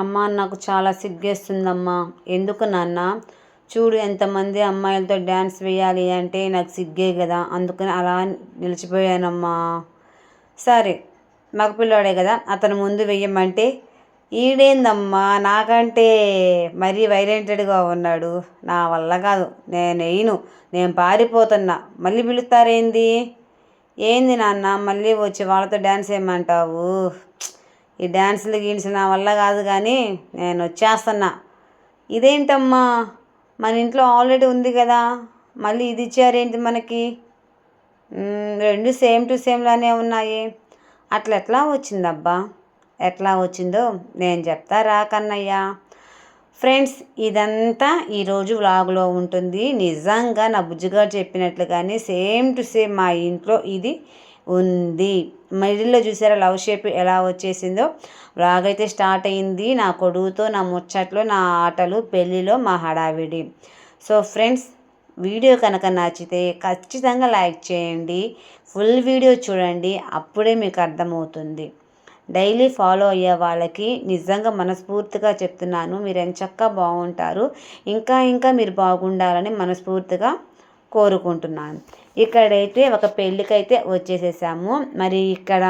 అమ్మ నాకు చాలా సిగ్గేస్తుందమ్మా. ఎందుకు నాన్న? చూడు ఎంతమంది అమ్మాయిలతో డ్యాన్స్ వేయాలి అంటే నాకు సిగ్గే కదా అందుకని అలా నిలిచిపోయానమ్మా. సరే మగపిల్లాడే కదా అతను ముందు వెయ్యమంటే ఈడేందమ్మా? నాకంటే మరీ వైలెంటెడ్గా ఉన్నాడు. నా వల్ల కాదు. నేను వేయను నేను పారిపోతున్నా. మళ్ళీ పిలుస్తారేంది? ఏంది నాన్న? మళ్ళీ వచ్చి వాళ్ళతో డ్యాన్స్ వేయమంటావు ఈ డ్యాన్సులు గీన్సులు నా వల్ల కాదు కానీ నేను వచ్చేస్తున్నా. ఇదేంటమ్మా? మన ఇంట్లో ఆల్రెడీ ఉంది కదా. మళ్ళీ ఇది ఇచ్చారేంటి మనకి? రెండు సేమ్ టు సేమ్లానే ఉన్నాయి. అట్లా ఎట్లా వచ్చిందబ్బా? ఎట్లా వచ్చిందో నేను చెప్తా రా కన్నయ్య. ఫ్రెండ్స్ ఇదంతా ఈరోజు వ్లాగ్లో ఉంటుంది. నిజంగా నా బుజ్జిగారు చెప్పినట్లుగానే సేమ్ టు సేమ్ మా ఇంట్లో ఇది ఉంది. మిడిల్లో చూసారా లవ్ షేప్ ఎలా వచ్చేసిందో? లాగైతే అయితే స్టార్ట్ అయింది. నా కొడుకుతో నా ముచ్చట్లు నా ఆటలు పెళ్ళిలో మా హడావిడి. సో ఫ్రెండ్స్ వీడియో కనుక నచ్చితే ఖచ్చితంగా లైక్ చేయండి. ఫుల్ వీడియో చూడండి. అప్పుడే మీకు అర్థమవుతుంది. డైలీ ఫాలో అయ్యే వాళ్ళకి నిజంగా మనస్ఫూర్తిగా చెప్తున్నాను. మీరు ఎంచక్కా బాగుంటారు. ఇంకా ఇంకా మీరు బాగుండాలని మనస్ఫూర్తిగా కోరుకుంటున్నాను. ఇక్కడైతే ఒక పెళ్ళికైతే వచ్చేసేసాము. మరి ఇక్కడ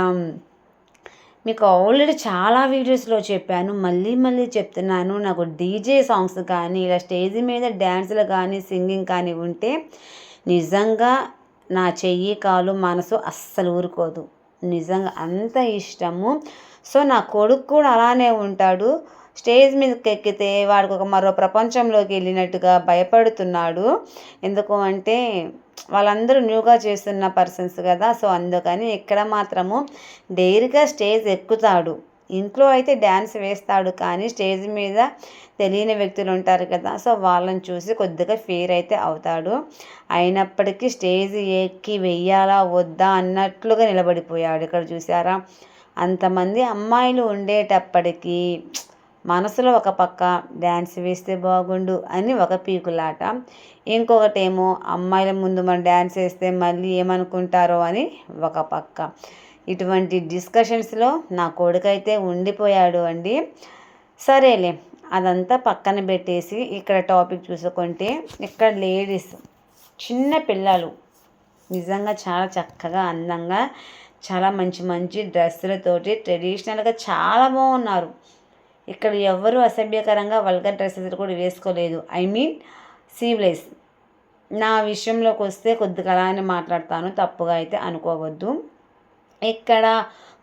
మీకు ఆల్రెడీ చాలా వీడియోస్లో చెప్పాను. మళ్ళీ మళ్ళీ చెప్తున్నాను. నాకు డీజే సాంగ్స్ కానీ ఇలా స్టేజ్ మీద డ్యాన్సులు కానీ సింగింగ్ కానీ ఉంటే నిజంగా నా చెయ్యి కాలు మనసు అస్సలు ఊరుకోదు. నిజంగా అంత ఇష్టము. సో నా కొడుకు కూడా అలానే ఉంటాడు. స్టేజ్ మీదకి ఎక్కితే వాడికి ఒక మరో ప్రపంచంలోకి వెళ్ళినట్టుగా భయపడుతున్నాడు. ఎందుకు అంటే వాళ్ళందరూ న్యూగా చేస్తున్న పర్సన్స్ కదా. సో అందుకని ఇక్కడ మాత్రము డైరీగా స్టేజ్ ఎక్కుతాడు. ఇంట్లో అయితే డ్యాన్స్ వేస్తాడు కానీ స్టేజ్ మీద తెలియని వ్యక్తులు ఉంటారు కదా. సో వాళ్ళని చూసి కొద్దిగా ఫీర్ అయితే అవుతాడు. అయినప్పటికీ స్టేజ్ ఎక్కి వెయ్యాలా వద్దా అన్నట్లుగా నిలబడిపోయాడు. ఇక్కడ చూసారా అంతమంది అమ్మాయిలు ఉండేటప్పటికీ మనసులో ఒక పక్క డ్యాన్స్ వేస్తే బాగుండు అని ఒక పీకులాట. ఇంకొకటేమో అమ్మాయిల ముందు మనం డ్యాన్స్ వేస్తే మళ్ళీ ఏమనుకుంటారో అని ఒక పక్క. ఇటువంటి డిస్కషన్స్లో నా కొడుకైతే ఉండిపోయాడు అండి. సరేలే అదంతా పక్కన పెట్టేసి ఇక్కడ టాపిక్ చూసుకుంటే ఇక్కడ లేడీస్ చిన్న పిల్లలు నిజంగా చాలా చక్కగా అందంగా చాలా మంచి మంచి డ్రెస్సులతోటి ట్రెడిషనల్గా చాలా బాగున్నారు. ఇక్కడ ఎవరు అసభ్యకరంగా వల్గర్ డ్రెస్సెస్ కూడా వేసుకోలేదు. ఐ మీన్ సీవ్లెస్ నా విషయంలోకి వస్తే కొద్దిగా అలానే మాట్లాడతాను తప్పుగా అయితే అనుకోవద్దు. ఇక్కడ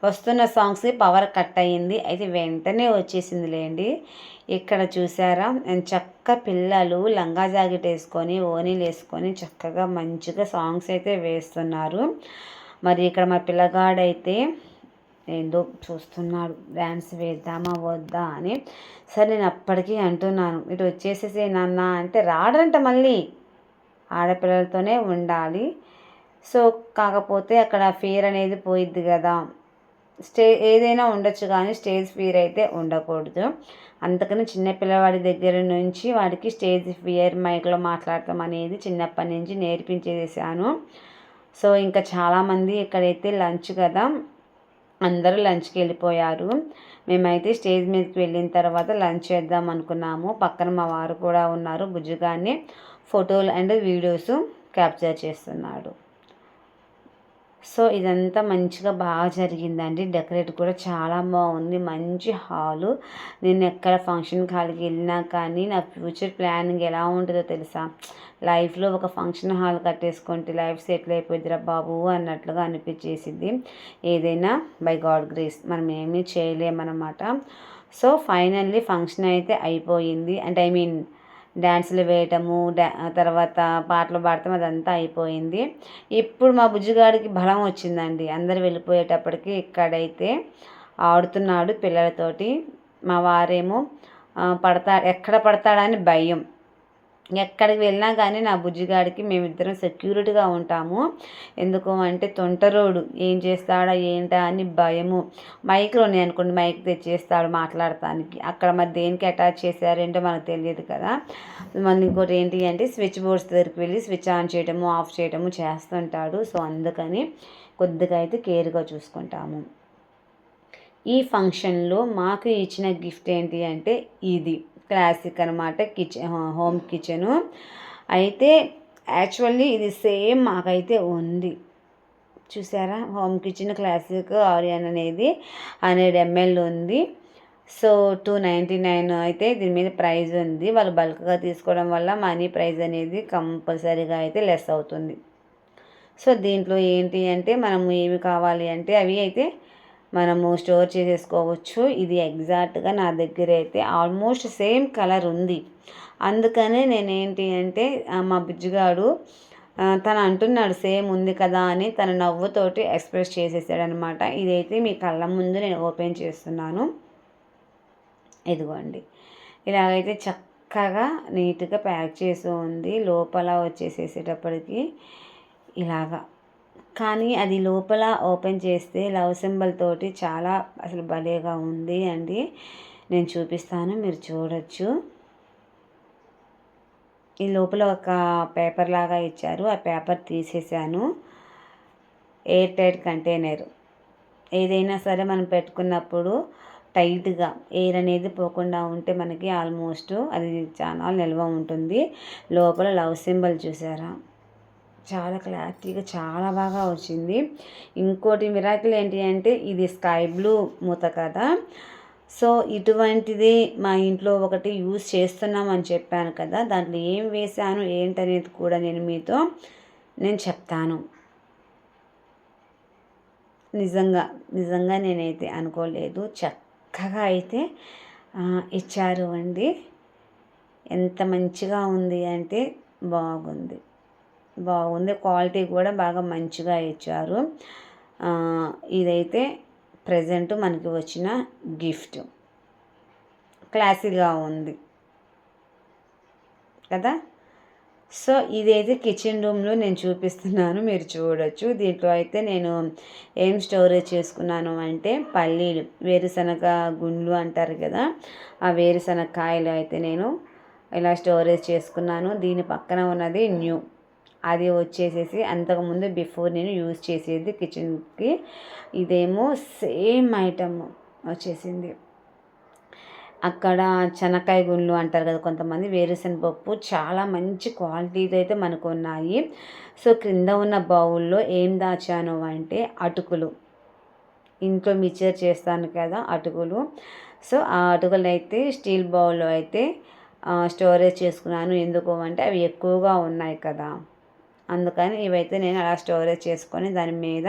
వస్తున్న సాంగ్స్ పవర్ కట్ అయ్యింది. అయితే వెంటనే వచ్చేసింది లేండి. ఇక్కడ చూసారా? చక్క పిల్లలు లంగా జాకెట్ వేసుకొని ఓనీలు వేసుకొని చక్కగా మంచిగా సాంగ్స్ అయితే వేస్తున్నారు. మరి ఇక్కడ మా పిల్లగాడైతే ఏందో చూస్తున్నాడు. డ్యాన్స్ వేద్దామా వద్దా అని. సరే నేను అప్పటికీ అంటున్నాను. ఇటు వచ్చేసేసి నాన్న అంటే రాడంట మళ్ళీ. ఆడపిల్లలతోనే ఉండాలి. సో కాకపోతే అక్కడ ఫియర్ అనేది పోయిద్ది కదా. స్టే ఏదైనా ఉండొచ్చు కానీ స్టేజ్ ఫియర్ అయితే ఉండకూడదు. అందుకని చిన్నపిల్లవాడి దగ్గర నుంచి వాడికి స్టేజ్ ఫియర్ మైక్లో మాట్లాడటం అనేది చిన్నప్పటి నుంచి నేర్పించేసాను సో ఇంకా చాలామంది ఇక్కడైతే లంచ్ కదా. అందరూ లంచ్కి వెళ్ళిపోయారు. మేమైతే స్టేజ్ మీదకి వెళ్ళిన తర్వాత లంచ్ చేద్దాం అనుకున్నాము. పక్కన మా వారు కూడా ఉన్నారు. బుజ్జుగాన్ని ఫోటోలు అండ్ వీడియోస్ క్యాప్చర్ చేస్తున్నాడు. సో ఇదంతా మంచిగా బాగా జరిగిందండి. డెకరేట్ కూడా చాలా బాగుంది. మంచి హాలు. నేను ఎక్కడ ఫంక్షన్ హాల్కి వెళ్ళినా కానీ నా ఫ్యూచర్ ప్లానింగ్ ఎలా ఉంటుందో తెలుసా? లైఫ్లో ఒక ఫంక్షన్ హాల్ కట్టేసుకుంటే లైఫ్ సెటిల్ అయిపోద్దిరా బాబు అన్నట్లుగా అనిపించేసింది ఏదైనా బై గాడ్ గ్రేస్ మనం ఏమీ చేయలేమన్నమాట. సో ఫైనల్లీ ఫంక్షన్ అయితే అయిపోయింది. అంటే ఐ మీన్ డ్యాన్సులు వేయటము డ్యా తర్వాత పాటలు పాడటం అదంతా అయిపోయింది. ఇప్పుడు మా బుజ్జిగాడికి బలం వచ్చిందండి. అందరు వెళ్ళిపోయేటప్పటికి ఇక్కడైతే ఆడుతున్నాడు పిల్లలతోటి. మా వారేమో పడతా ఎక్కడ పడతాడని భయం. ఎక్కడికి వెళ్ళినా కానీ నా బుజ్జిగాడికి మేమిద్దరం సెక్యూరిటీగా ఉంటాము. ఎందుకు అంటే తొంటరోడు ఏం చేస్తాడా ఏంటా అని భయము. మైక్లో ఉన్నాయి అనుకోండి మైక్ తెచ్చేస్తాడు మాట్లాడటానికి. అక్కడ మరి దేనికి అటాచ్ చేశారేంటో మనకు తెలియదు కదా. మళ్ళీ ఇంకోటి ఏంటి అంటే స్విచ్ బోర్డ్స్ దగ్గరికి వెళ్ళి స్విచ్ ఆన్ చేయడము ఆఫ్ చేయడము చేస్తుంటాడు. సో అందుకని కొద్దిగా అయితే కేర్గా చూసుకుంటాము. ఈ ఫంక్షన్లో మాకు ఇచ్చిన గిఫ్ట్ ఏంటి అంటే ఇది. క్లాసిక్ అనమాట కిచెన్ హోమ్ కిచెను. అయితే యాక్చువల్లీ ఇది సేమ్ మాకైతే ఉంది. చూసారా? హోమ్ కిచెన్ క్లాసిక్ ఆరియన్ అనేది హండ్రెడ్ ఎంఎల్ ఉంది. సో టూ నైంటీ నైన్ అయితే దీని మీద ప్రైజ్ ఉంది. వాళ్ళు బల్క్గా తీసుకోవడం వల్ల మనీ ప్రైజ్ అనేది కంపల్సరీగా అయితే లెస్ అవుతుంది. సో దీంట్లో ఏంటి అంటే మనము ఏవి కావాలి అంటే అవి అయితే మనము స్టోర్ చేసేసుకోవచ్చు. ఇది ఎగ్జాక్ట్గా నా దగ్గర అయితే ఆల్మోస్ట్ సేమ్ కలర్ ఉంది. అందుకనే నేనేంటి అంటే మా బుజ్జిగాడు తను అంటున్నాడు సేమ్ ఉంది కదా అని తన నవ్వుతోటి ఎక్స్ప్రెస్ చేసేసాడనమాట. ఇదైతే మీ కళ్ళ ముందు నేను ఓపెన్ చేస్తున్నాను. ఇదిగోండి. ఇలాగైతే చక్కగా నీట్గా ప్యాక్ చేసి ఉంది. లోపల వచ్చేసేసేటప్పటికి ఇలాగా. కానీ అది లోపల ఓపెన్ చేస్తే లవ్ సింబల్ తోటి చాలా అసలు భలేగా ఉంది అండి. నేను చూపిస్తాను మీరు చూడొచ్చు. ఈ లోపల ఒక పేపర్ లాగా ఇచ్చారు ఆ పేపర్ తీసేసాను. Airtight container. ఏదైనా సరే మనం పెట్టుకున్నప్పుడు టైట్గా ఎయిర్ అనేది పోకుండా ఉంటే మనకి ఆల్మోస్ట్ అది చాలా నిల్వ ఉంటుంది. లోపల లవ్ సింబల్ చూసారా? చాలా క్లారిటీగా చాలా బాగా వచ్చింది. ఇంకోటి మిరాకిల్ ఏంటి అంటే ఇది స్కై బ్లూ మూత కదా. సో ఇటువంటిది మా ఇంట్లో ఒకటి యూజ్ చేస్తున్నాం అని చెప్పాను కదా. దాంట్లో ఏం వేసాను ఏంటనేది కూడా నేను మీతో నేను చెప్తాను. నిజంగా నిజంగా నేనైతే అనుకోలేదు. చక్కగా అయితే ఇచ్చారు అండి. ఎంత మంచిగా ఉంది అంటే బాగుంది. బాగుంది. క్వాలిటీ కూడా బాగా మంచిగా ఇచ్చారు. ఇదైతే ప్రజెంట్ మనకి వచ్చిన గిఫ్ట్. క్లాసీగా ఉంది. కదా? సో ఇదైతే కిచెన్ రూమ్లో నేను చూపిస్తున్నాను. మీరు చూడొచ్చు. దీంట్లో అయితే నేను ఏం స్టోరేజ్ చేసుకున్నాను అంటే పల్లీలు వేరుశనగ గుండ్లు అంటారు కదా? ఆ వేరుశనగ కాయలు అయితే నేను ఇలా స్టోరేజ్ చేసుకున్నాను. దీని పక్కన ఉన్నది న్యూ అది వచ్చేసేసి అంతకుముందు బిఫోర్ నేను యూజ్ చేసేది కిచెన్కి ఇదేమో సేమ్ ఐటమ్ వచ్చేసింది. అక్కడ చెనక్కాయ గుండ్లు అంటారు కదా కొంతమంది వేరుశెనగ పప్పు చాలా మంచి క్వాలిటీతో అయితే మనకు ఉన్నాయి సో క్రింద ఉన్న బౌల్లో ఏం దాచాను అంటే అటుకులు. ఇంట్లో మిక్చర్ చేస్తాను కదా అటుకులు. సో ఆ అటుకులు అయితే స్టీల్ బౌల్లో అయితే స్టోరేజ్ చేసుకున్నాను. ఎందుకు అంటే అవి ఎక్కువగా ఉన్నాయి కదా. అందుకని ఇవైతే నేను అలా స్టోరేజ్ చేసుకొని దాని మీద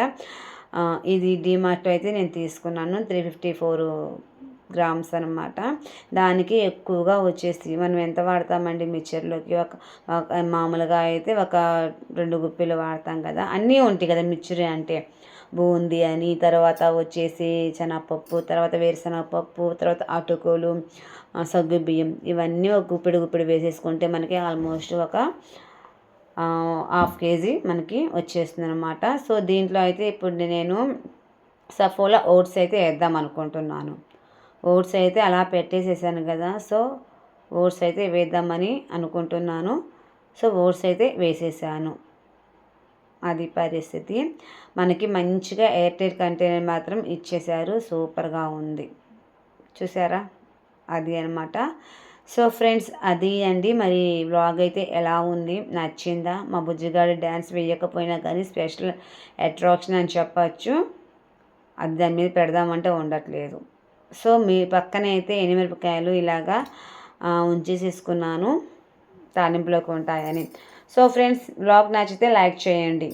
ఇది డిమార్ట్లో అయితే నేను తీసుకున్నాను త్రీ ఫిఫ్టీ ఫోర్ గ్రామ్స్ అనమాట దానికి ఎక్కువగా వచ్చేసి మనం ఎంత వాడతామండి మిక్చర్లోకి? ఒక మామూలుగా అయితే ఒక రెండు గుప్పిలు వాడతాం కదా అన్నీ ఉంటాయి కదా మిక్చర్ అంటే. బూందీ అని తర్వాత వచ్చేసి శనగపప్పు తర్వాత వేరుశనగపప్పు తర్వాత అటుకులు సగ్గు బియ్యం ఇవన్నీ ఒక గుప్పిడి గుప్పిడి వేసేసుకుంటే మనకి ఆల్మోస్ట్ ఒక హాఫ్ కేజీ మనకి వచ్చేస్తుంది అనమాట సో దీంట్లో అయితే ఇప్పుడు నేను సఫోలా ఓట్స్ అయితే వేద్దాం అనుకుంటున్నాను. ఓట్స్ అయితే అలా పెట్టేసేసాను కదా. సో ఓట్స్ అయితే వేద్దామని అనుకుంటున్నాను. సో ఓట్స్ అయితే వేసేసాను. అది పరిస్థితి. మనకి మంచిగా ఎయిర్టెల్ కంటైనర్ మాత్రం ఇచ్చేసారు సూపర్గా ఉంది. చూసారా? అది అనమాట సో ఫ్రెండ్స్ అది అండి. మరి వ్లాగ్ అయితే ఎలా ఉంది? నచ్చిందా? మా బుజ్జిగాడు డ్యాన్స్ వేయకపోయినా కానీ స్పెషల్ అట్రాక్షన్ అని చెప్పచ్చు. అది దాని మీద పెడదామంటే ఉండట్లేదు. సో మీ పక్కన అయితే ఎనిమిరపకాయలు ఇలాగా ఉంచేసేసుకున్నాను. తాలింపులోకి ఉంటాయని. సో ఫ్రెండ్స్ బ్లాగ్ నచ్చితే లైక్ చేయండి.